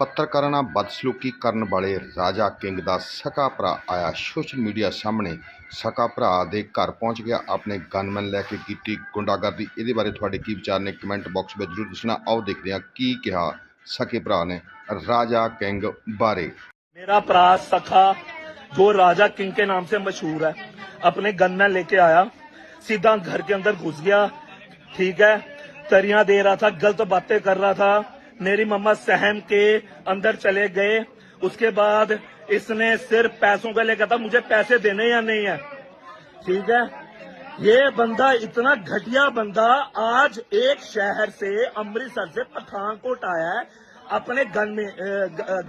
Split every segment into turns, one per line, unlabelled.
ਪੱਤਰਕਾਰਾਂ ਨਾਲ ਬਦਸਲੂਕੀ ਕਰਨ ਵਾਲੇ ਰਾਜਾ ਕਿੰਗ ਦਾ ਸਕਾ ਭਰਾ ਆਇਆ ਸੋਸ਼ਲ ਮੀਡੀਆ ਸਾਹਮਣੇ ਸਕਾ ਭਰਾ ਦੇ ਘਰ ਪਹੁੰਚ ਗਿਆ ਆਪਣੇ ਗਨਮੈਨ ਲੈ ਕੇ ਕੀਤੀ ਗੁੰਡਾਗਰਦੀ ਇਹਦੇ ਬਾਰੇ ਤੁਹਾਡੇ ਕੀ ਵਿਚਾਰ ਨੇ ਕਮੈਂਟ ਬਾਕਸ ਵਿੱਚ ਜ਼ਰੂਰ ਦੱਸਣਾ ਆਓ ਦੇਖਦੇ ਹਾਂ ਕੀ ਕਿਹਾ ਸਕੇ ਭਰਾ ਨੇ ਰਾਜਾ ਕਿੰਗ ਬਾਰੇ
मेरा भरा सखा जो राजा किंग के नाम से मशहूर है अपने गन्ना लेके आया सीधा घर के अंदर घुस गया ठीक है तरियां दे रहा था गलत बातें कर रहा था मेरी मम्मा सहम के अंदर चले गए। उसके बाद इसने सिर्फ़ पैसों का लेकर था, मुझे पैसे देने या नहीं है? ठीक है? ये बंदा इतना घटिया बंदा आज एक शहर से, अमृतसर से पठानकोट आया है, अपने गन में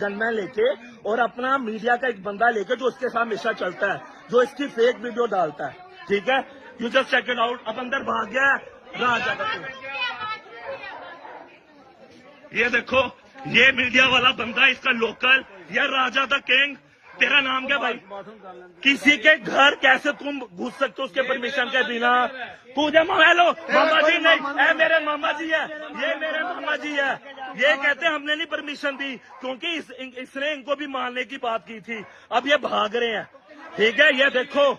गनमैन लेके और अपना मीडिया का एक बंदा लेके जो उसके साथ हमेशा चलता है, जो इसकी फेक वीडियो डालता है। ठीक है? You just check it out अब अंदर भाग गया राजा। ये देखो ये मीडिया वाला बंदा इसका लोकल ये राजा द किंग तेरा नाम क्या भाई? किसी के घर कैसे तुम घुस सकते हो उसके परमिशन के बिना? तुझे मामा लो मामा जी नहीं ए मेरे मामा जी है ये मेरे मामा जी है। ये कहते हमने नहीं परमिशन दी क्योंकि इस, इसने इनको भी मारने की बात की थी। अब ये भाग रहे हैं। ठीक है ये देखो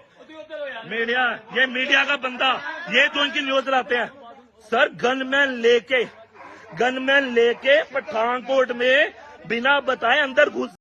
मीडिया ये मीडिया का बंदा ये तो इनकी न्यूज़ लाते हैं। सर गनमैन लेके गनमैन लेके पठानकोट में बिना बताए अंदर घुस